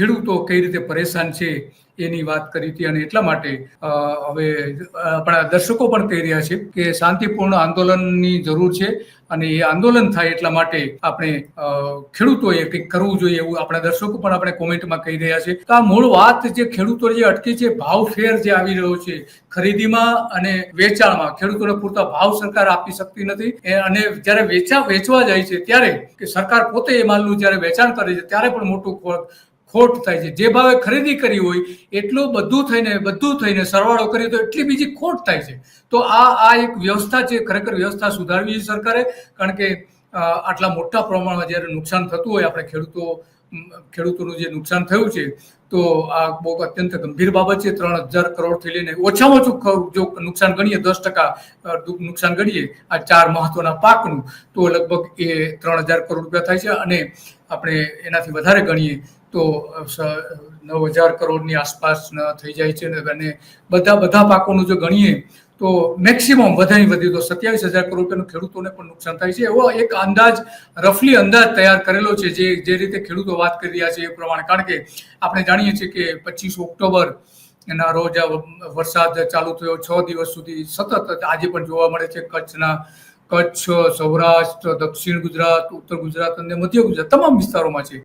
ખેડૂતો કઈ રીતે પરેશાન છે એની વાત કરી હતી અને એટલા માટે હવે આપણા દર્શકો પણ કહી રહ્યા છે કે શાંતિપૂર્ણ આંદોલનની જરૂર છે અને એ આંદોલન થાય એટલા માટે આપણે ખેડૂતોએ કંઈક કરવું જોઈએ એવું આપણા દર્શકો પણ આપણે કોમેન્ટમાં કહી રહ્યા છે. તો આ મૂળ વાત જે ખેડૂતો જે અટકી છે, ભાવ ફેર જે આવી રહ્યો છે, ખરીદીમાં અને વેચાણમાં ખેડૂતોને પૂરતા ભાવ સરકાર આપી શકતી નથી. અને જ્યારે વેચા, વેચવા જાય છે ત્યારે કે સરકાર પોતે એ માલનું જ્યારે વેચાણ કરે છે, ત્યારે પણ મોટું ખોટ થાય છે. જે ભાવે ખરીદી કરી હોય, એટલું બધું થઈને બધું થઈને સરવાળો કરીએ તો એટલી બીજી ખોટ થાય છે. તો આ આ એક વ્યવસ્થા છે, ખરેખર વ્યવસ્થા સુધારવી છે સરકારે. કારણ કે આટલા મોટા પ્રમાણમાં જ્યારે નુકસાન થતું હોય, આપણે ખેડૂતો ખેડૂતોનું જે નુકસાન થયું છે, તો આ બહુ અત્યંત ગંભીર બાબત છે. ત્રણ હજાર કરોડથી લઈને ઓછામાં ઓછું જો નુકસાન ગણીએ, દસ ટકા નુકસાન ગણીએ, આ ચાર મહત્વના પાકનું, તો લગભગ એ ત્રણ હજાર કરોડ રૂપિયા થાય છે અને આપણે એનાથી વધારે ગણીએ, તો નવ હજાર કરોડની આસપાસ થઈ જાય છે અને બધા બધા પાકોનું જો ગણીએ, તો મેક્સિમમ વધારે વધ્યું તો સત્યાવીસ હજાર કરોડ રૂપિયાનું ખેડૂતોને પણ નુકસાન થાય છે. એવો એક અંદાજ, રફલી અંદાજ તૈયાર કરેલો છે, જે જે રીતે ખેડૂતો વાત કરી રહ્યા છે એ પ્રમાણે. કારણ કે આપણે જાણીએ છીએ કે પચીસ ઓક્ટોબર એના રોજ વરસાદ ચાલુ થયો. છ દિવસ સુધી સતત આજે પણ જોવા મળે છે કચ્છના, કચ્છ, સૌરાષ્ટ્ર, દક્ષિણ ગુજરાત, ઉત્તર ગુજરાત અને મધ્ય ગુજરાત, તમામ વિસ્તારોમાં છે.